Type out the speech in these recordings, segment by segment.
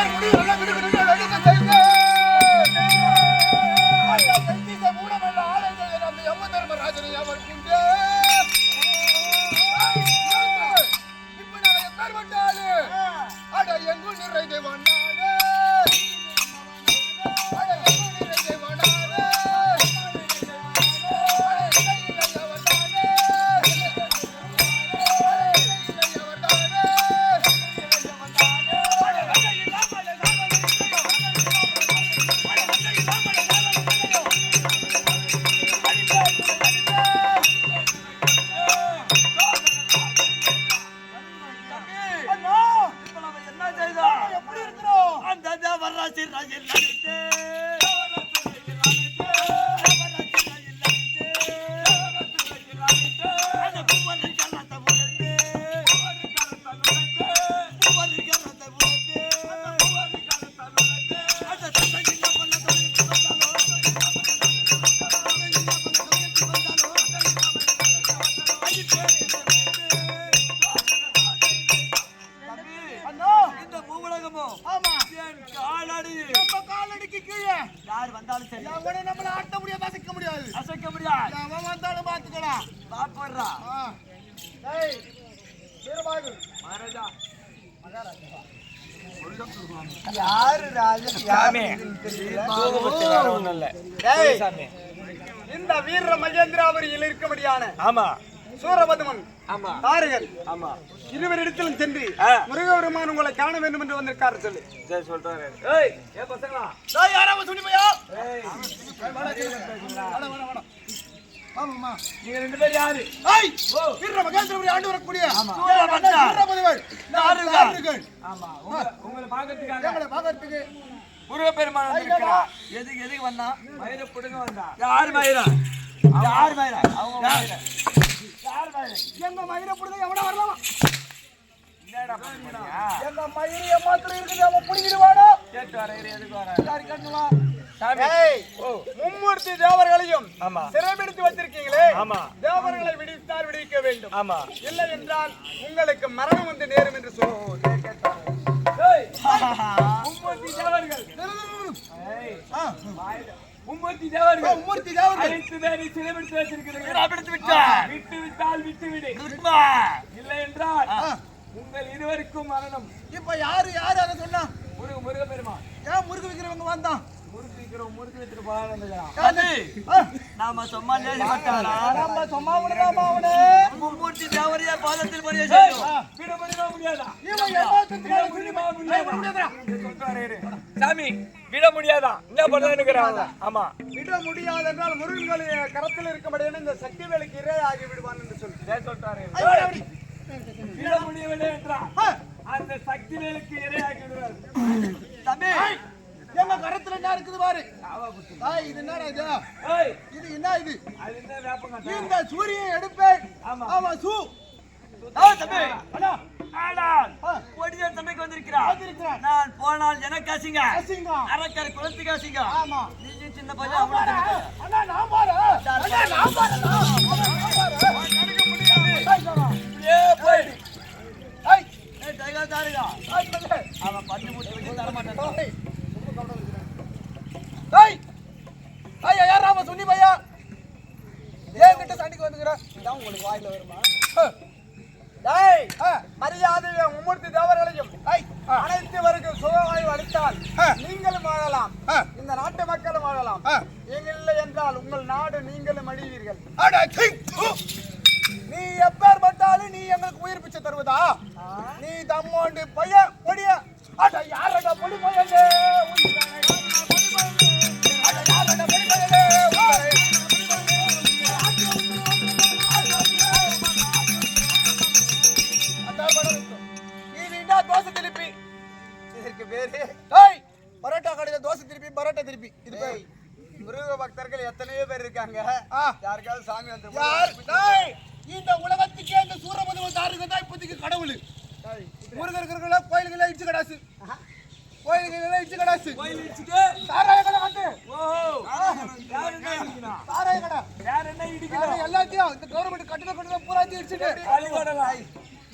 பேர் முடிவு எல்லாம் விடுவிடுங்க தேவராசி ராஜில் வந்தாலும் சரி. எவனும் நம்மள ஆட்ட முடியாது அசைக்க முடியாது. அசைக்க முடியாது. எவன் வந்தாலும் பாத்துக்கலாம் பாப்படுறா. டேய், வீரபாகு. மகாராஜா. யாரு ராஜா? சாமி. தூகுபத்தி வேற ஒண்ணும் இல்ல டேய், சாமி. இந்த வீர மகேந்திராபுரியில் இருக்கும்படியான ஆமா. சூரபதுமன். ஆமா. தாரகர் ஆமா. இருவரிடத்திலும் சென்று. முருகபெருமான் உங்களை காண வேண்டும் என்று வந்திருக்காரு சொல்லு. சரி சொல்றாரு. ஏய் ஏ பசங்களா. டேய், யாராவது சொல்லி போயா ஏய். வாடா, வாடா, வாடா. ஆமாம்மா. நீங்க ரெண்டு பேரும் யாரு? ஏய், வீர மகேந்திரபுரி ஆண்டு வரக்கூடிய. தாரகர். தாரகர். ஆமா. உங்க- உங்களை பாக்கிறதுக்காக எங்களை பார்க்கறதுக்கு. முருகப்பெருமான் வந்திருக்கிறான் எதுக்கு எதுக்கு வந்தா? மயிர புடுங்க வந்தா. யார் மயிரா? யார் மயிரா அவங்க மயிரா? யார் மயிரா? எங்க மயிரை புடுங்க? எவனா வரலாம்? எங்க மயிறு ஏமாத்திரம் இருக்குது அவன் புடிங்கிடுவானோ? கேட்டு வர எதுக்கு வர? சரி கண்ணுவா மும்மூர்த்தி தேவர்களையும் சிறைபிடித்து வச்சிருக்கீங்களே? ஆமா. தேவர்களை விடுவித்தால் விடுவிக்க வேண்டும். ஆமா. இல்லை என்றால் உங்களுக்கு மரணம் வந்து நேரும் என்று சொல்லுவோம் மும்மூர்த்தி தேவர்கள். மும்மூர்த்தி தேவர்கள். மும்மூர்த்தி தேவர்கள். அனைத்து பேரை சிறைபிடித்து வச்சிருக்கிறீர்கள். விட்டு விட்டால் விட்டு விடு இல்லை என்றால் உங்கள் இருவருக்கும் மரணம். இப்ப யாரு யாரு அதை சொன்னா? முருக முருக பெருமான். ஏன் முருகு விக்கிறவங்க வந்தான் முறுக்கு விக்கிறோம் முறுக்கு வித்துட்டு ஆ, நாம சும்மா நம்ம சும்மா விடுறாமா அவனே மும்மூர்த்தி தேவரையா பாதத்தில் பணிய செய்யும். விட முடியாதா. சாமி விட என்ன பண்ணலான்னு ஆமா விட முடியாது? என்றால் முருகனுடைய கரத்தில் இருக்கபடியான இந்த சக்தி வேலைக்கு இரை ஆகி விடுவான் என்று சொல்லு சொல்றாரு. அப்படி. விட ஆ, அந்த சக்தி வேலுக்கு இரையாக்கி விடுவார் தம்பி எங்க கரத்துல என்ன இருக்குது பாரு? ஆய், இது என்னடா இது? இது என்ன இது? என்ன இந்த சூரியன் எடுப்பேன். ஆமா. சூ. தம்பி. அண்ணா. ஆனால் தம்பிக்கு வந்திருக்கிறார். வந்திருக்கிறான். நான் போனால் எனக்கு அசிங்க. அரக்கர் குலத்துக்கு அசிங்க ஆமா. நீயும் சின்ன பையன் அண்ணா நான் அண்ணா நான் பாரு நான் பாரு ஏ போய் ஐய் ஏய் டைகர் தாருடா ஐய் தம்பி. அவன் பண்ணி முட்டி வச்சு தர மாட்டான். ஏய். ஏய் ஐயா யார் அவன் சுன்னி பையா? ஏன் கிட்ட சண்டைக்கு வந்துக்கிற? இதான் உங்களுக்கு வாயில வருமா? டேய் மரியாதை மும்மூர்த்தி தேவர்களையும் அனைத்து சுகவாய்வு அளித்தால் நீங்களும் வாழலாம். இந்த நாட்டு மக்களும் வாழலாம். இல்லை என்றால் உங்கள் நாடு நீங்களும் அழிவீர்கள். நீ எப்பேற்பட்டாலும் நீ எங்களுக்கு உயிர் பிச்சை தருவதா? நீ தம்மோண்டு பையன் பொடிய. அட யாரடா பொடி பையனே? கடவுள். முருகர் இருக்கிற கோயிலுக்குள்ள இடிச்சு கடாசு. கோயிலுக்குள்ள இடிச்சு கடாசு. சாராய கடை வந்து. சாராய கடை. வேற என்ன சாராய எல்லாத்தையும் இந்த கவர்மெண்ட் கட்டிட கட்டிட பூராத்தையும் இடிச்சுட்டு.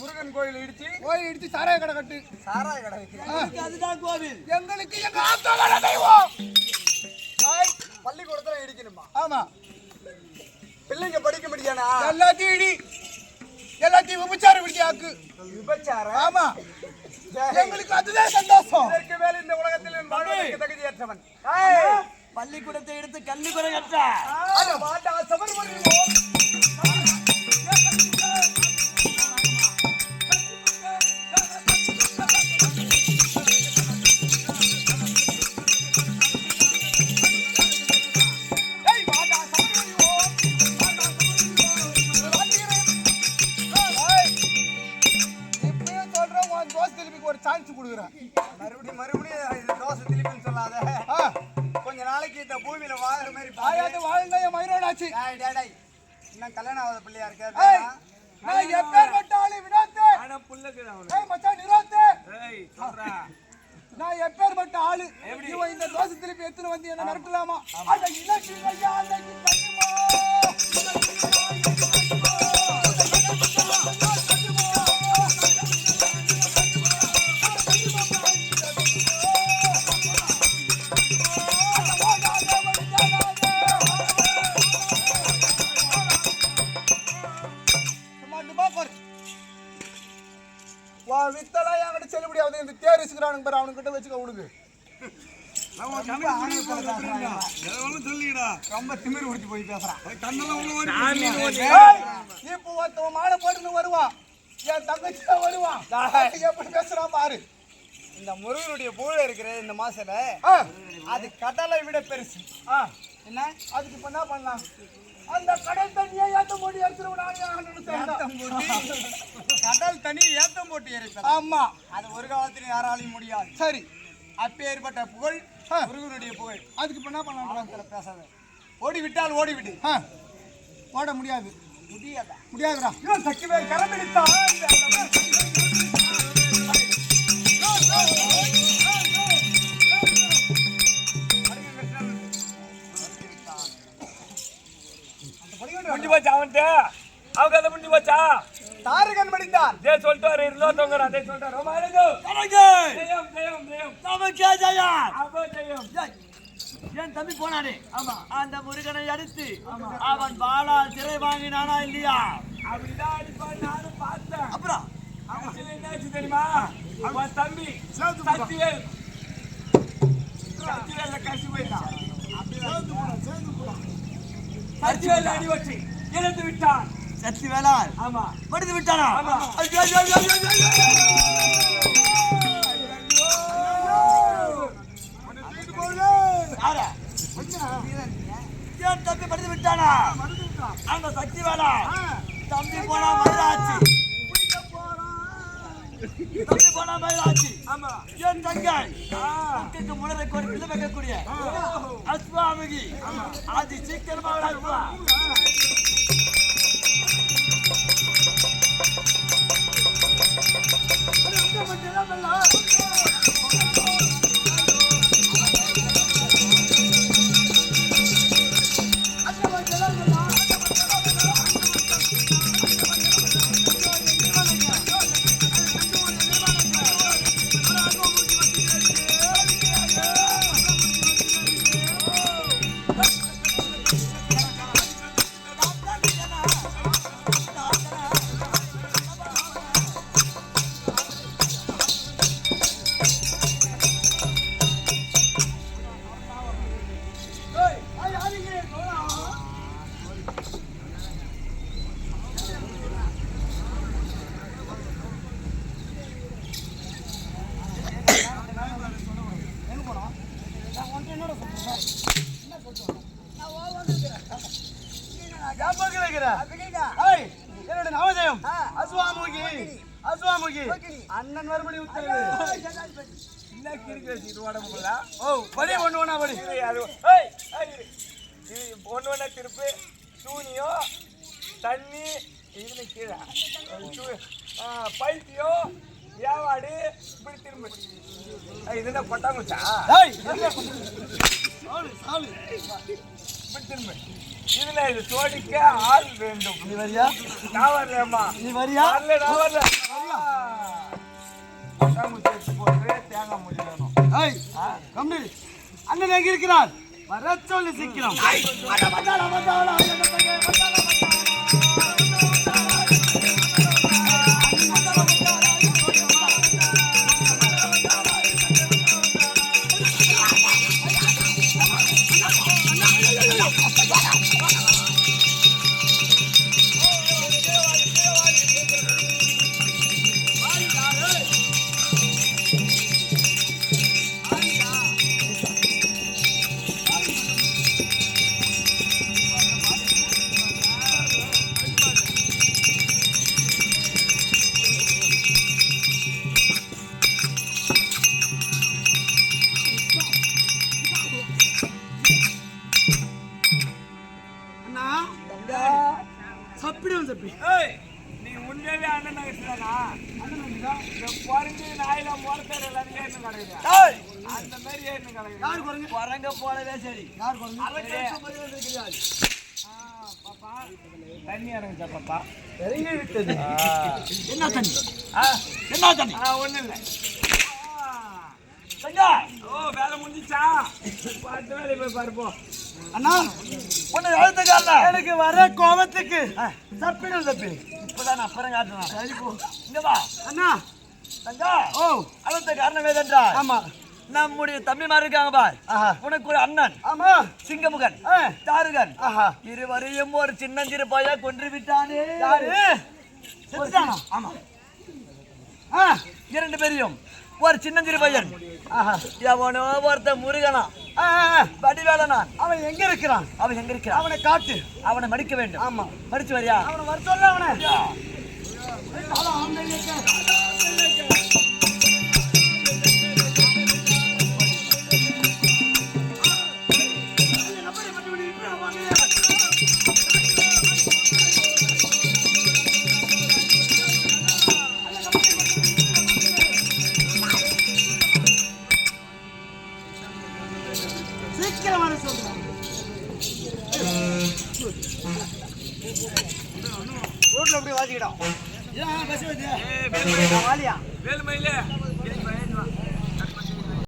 முருகன் கோயில் இடிச்சு. கோயில் இடிச்சு சாராய கடை கட்டு. சாராய கடை அதுதான் தான் கோவில். எங்களுக்கு எங்க ஆத்தாள தெய்வம் பள்ளிக்கூடத்துல இடிக்கணுமா? ஆமா. பிள்ளைங்க படிக்க முடியானா எல்லாத்தையும் இடி. எல்லாத்தையும் விபச்சாரம் விடி ஆக்கு. விபச்சாரம்? ஆமா. எங்களுக்கு அதுதான் சந்தோஷம். இதற்கு மேல் இந்த உலகத்தில் வாழ்வதற்கு தகுதியற்றவன். பள்ளிக்கூடத்தை எடுத்து கல்வி குறை கற்ற அந்த மயிரோடாச்சு டேய், டேய், டேய். இன்னும் கல்யாணம் ஆகாத பிள்ளையா ஏய், இருக்காரு நான் எப்பேற்பட்ட ஆளு வினோத்து. ஆனா ஏய் மச்சான் நிரோத்து. ஏய் சொல்றேன் நான் எப்பேற்பட்ட ஆளு. இவன் இந்த தோசை திருப்பி எடுத்துட்டு வந்து என்ன மிரட்டலாமா? அந்த இலக்கு ஐயா அந்த கண்ணுமா ரொம்ப திமிரு பிடிச்சி போய் பேசுறான் இப்போ ஒருத்தவன் மாலை போட்டுன்னு வருவான் என் தங்கச்சி வருவான் எப்படி பேசுறான் பாரு. இந்த முருகனுடைய பூழ இருக்கிற இந்த மாசத்துல ஆ, அது கடலை விட பெருசு. ஆ, என்ன? அதுக்கு இப்ப என்ன பண்ணலாம்? அந்த கடல் தண்ணியை ஏத்த போட்டு கடல் தண்ணி ஏத்தம் போட்டு இறைப்பது ஆமா. அது ஒரு காலத்திலும் யாராலையும் முடியாது. சரி. அப்பேற்பட்ட புகழ். முருகனுடைய புகழ். அதுக்கு இப்ப என்ன பண்ணலாம் பேசாத. ஓடி விட்டால் ஓடி விடு. ஆ, ஓட முடியாது. முடியாதா? முடியாதுடா. இவன் சக்திவேல் கரம் பிடித்தான் முடிஞ்சு போச்சா அவன்கிட்ட? அவங்க கதை முடிஞ்சு போச்சா? தாரகன் படித்தான் அதே சொல்லிட்டு வர இன்னொருத்தவங்க அதே சொல்லிட்டு ரொம்ப அழகு. ஜெயம் ஜெயம் ஜெயம். நமக்கே ஜெயம் அப்போ ஜெயம். என் தம்பி போனானே. ஆமா. அந்த முருகனை அடித்து அவன் பாலா சிறை வாங்கினானா இல்லையா? அப்படிதான் அடிப்பான்னு நானும் பார்த்தேன். அப்புறம்? கடைசியில என்னாச்சு தெரியுமா? அவன் தம்பி சத்தியல் சத்தியல்ல கசி போயிட்டான் சத்தியல் அடி வச்சு இழந்து விட்டான். சக்தி வேளாண் ஆமா. மடிந்து விட்டானா? ஆமா. தம்பி மடிந்து விட்டானா? அந்த சக்தி வேளா தம்பி போனா மயிலாச்சு. தம்பி போனா மயிலாச்சு. ஆமா. என் தங்கை? அக்கைக்கு முன்னரை கோரி பிள்ளை வைக்கக்கூடிய அஸ்வாமிகி. அது 怎么这么冷？என்னோட நாமதேயம் அஸ்வாமுகி அஸ்வாமுகி அண்ணன் மறுபடி உத்தரவு என்ன கிறுக்கு வச்சுக்கிட்டு உடம்புக்குள்ள ஓ படி ஒண்ணு ஒண்ணா படி அது இது ஒண்ணு ஒண்ணா திருப்பு சூனியம் தண்ணி இதுல கீழே பைத்தியம் ஏவாடு இப்படி திரும்ப இது என்ன கொட்டாங்குச்சா இப்படி திரும்ப இதுல இது சோடிக்க ஆள் வேண்டும். நீ வரியா? நான் வரலம்மா நீ வரியா? வரல நான் வரல. எடுத்து போட்டு தேங்காய் மூடி வேணும். ஏய், கம்மி. அண்ணன் எங்க இருக்கிறார்? வர சொல்லி சீக்கிரம். இந்த குரங்கு, நாயில முறத்தர் எல்லாரும் ஏறின்னு கிடக்குது. அந்த மாதிரி ஏறின்னு கிடக்குது. குரங்க போலவே சரி ஆ, பாப்பா, தண்ணி இறங்குச்சா பாப்பா? என்ன தண்ணி என்ன தண்ணி ஆ, ஒண்ணும் ஓ, வேலை முடிஞ்சிச்சா? பார்த்து வேலையை போய் அண்ணா உன்னை அழுத்த எனக்கு வர கோபத்துக்கு தப்பிடும் தப்பி இப்பதான் நான் அப்புறம் காட்டுறேன். இங்க வா. அண்ணா. தங்கா ஓ. அழுத்த காரணம் ஏதென்றால் ஆமா. நம்முடைய தம்பிமார் இருக்காங்க பார். உனக்கு ஒரு அண்ணன். ஆமா. சிங்கமுகன். தாருகன். இருவரையும் ஒரு சின்னஞ்சிறு பையன் கொன்று விட்டானே. ஆமா. இரண்டு பேரையும் ஒரு சின்னஞ்சிறு பையன். ஆஹா. எவனோ ஒருத்தன் முருகனா. வடிவேலனான். அவன் எங்க இருக்கிறான்? அவன் எங்க இருக்கிறான்? அவனை காட்டு. அவனை மடிக்க வேண்டும். ஆமா. மடிச்சு வரியா? அவனை வர சொல்ல அவனை.